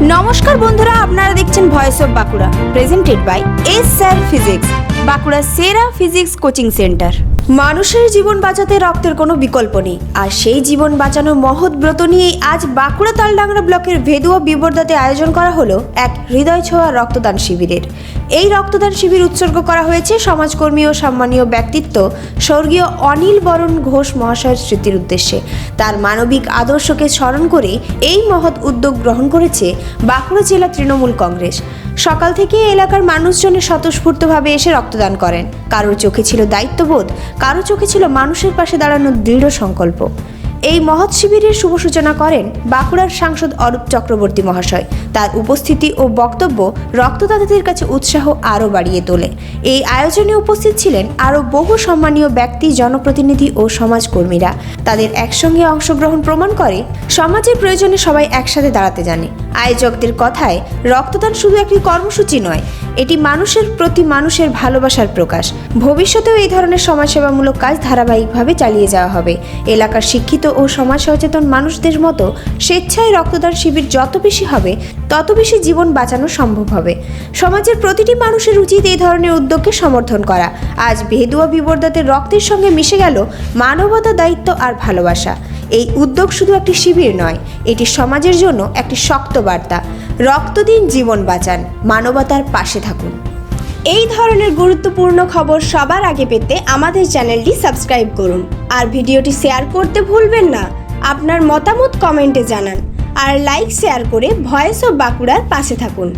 নমস্কার বন্ধুরা, আপনারা দেখছেন voice of Bankura presented by S sir physics Bankura সেরা ফিজিক্স কোচিং সেন্টার মানুষের জীবন বাঁচাতে রক্তের কোনো বিকল্প নেই। আর সেই জীবন বাঁচানোর মহৎ ব্রত নিয়েই আজ বাঁকুড়া তালডাংরা ব্লকের ভেদুয়া বিবর্দাতে আয়োজন করা হলো এক হৃদয় ছোঁয়া রক্তদান শিবিরের। এই রক্তদান শিবির উৎসর্গ করা হয়েছে সমাজকর্মী ও সম্মানীয় ব্যক্তিত্ব স্বর্গীয় অনিল বরণ ঘোষ মহাশয়ের স্মৃতির উদ্দেশ্যে। তার মানবিক আদর্শকে স্মরণ করে এই মহৎ উদ্যোগ গ্রহণ করেছে বাঁকুড়া জেলা তৃণমূল কংগ্রেস। সকাল থেকে এলাকার মানুষজনের স্বতঃস্ফূর্তভাবে এসে রক্তদান করেন। কারোর চোখে ছিল দায়িত্ববোধ, কারও চোখে ছিল মানুষের পাশে দাঁড়ানোর দৃঢ় সংকল্প। এই মহৎ শিবিরের শুভ সূচনা করেন বাঁকুড়ার সাংসদ অরূপ চক্রবর্তী মহাশয়। তার উপস্থিতি ও বক্তব্য রক্তদাতাদের কাছে উৎসাহ আরও বাড়িয়ে তোলে। এই আয়োজনে উপস্থিত ছিলেন আরও বহু সম্মানীয় ব্যক্তি, জনপ্রতিনিধি ও সমাজকর্মীরা। তাদের একসঙ্গে অংশগ্রহণ প্রমাণ করে সমাজের প্রয়োজনে সবাই একসাথে দাঁড়াতে জানে। আয়োজকদের কথায়, রক্তদান শুধু একটি কর্মসূচি নয়, এটি মানুষের প্রতি মানুষের ভালোবাসার প্রকাশ। ভবিষ্যতেও এই ধরনের সমাজসেবামূলক কাজ ধারাবাহিকভাবে চালিয়ে যাওয়া হবে। এলাকার শিক্ষিত ও সমাজ সচেতন মানুষদের মতো স্বেচ্ছায় রক্তদান শিবির যত বেশি হবে, তত বেশি জীবন বাঁচানো সম্ভব হবে। সমাজের প্রতিটি মানুষের উচিত এই ধরনের উদ্যোগকে সমর্থন করা। আজ ভেদুয়া বিবর্দাতে রক্তের সঙ্গে মিশে গেল মানবতা দায়িত্ব আর ভালোবাসা। এই উদ্যোগ শুধু একটি শিবির নয়, এটি সমাজের জন্য একটি শক্ত বার্তা। রক্ত দিন জীবন বাঁচান, মানবতার পাশে থাকুন। এই ধরনের গুরুত্বপূর্ণ খবর সবার আগে পেতে আমাদের চ্যানেলটি সাবস্ক্রাইব করুন। আর ভিডিওটি শেয়ার করতে ভুলবেন না। আপনার মতামত কমেন্টে জানান। আর লাইক, শেয়ার করে ভয়েস অফ বাঁকুড়ার পাশে থাকুন।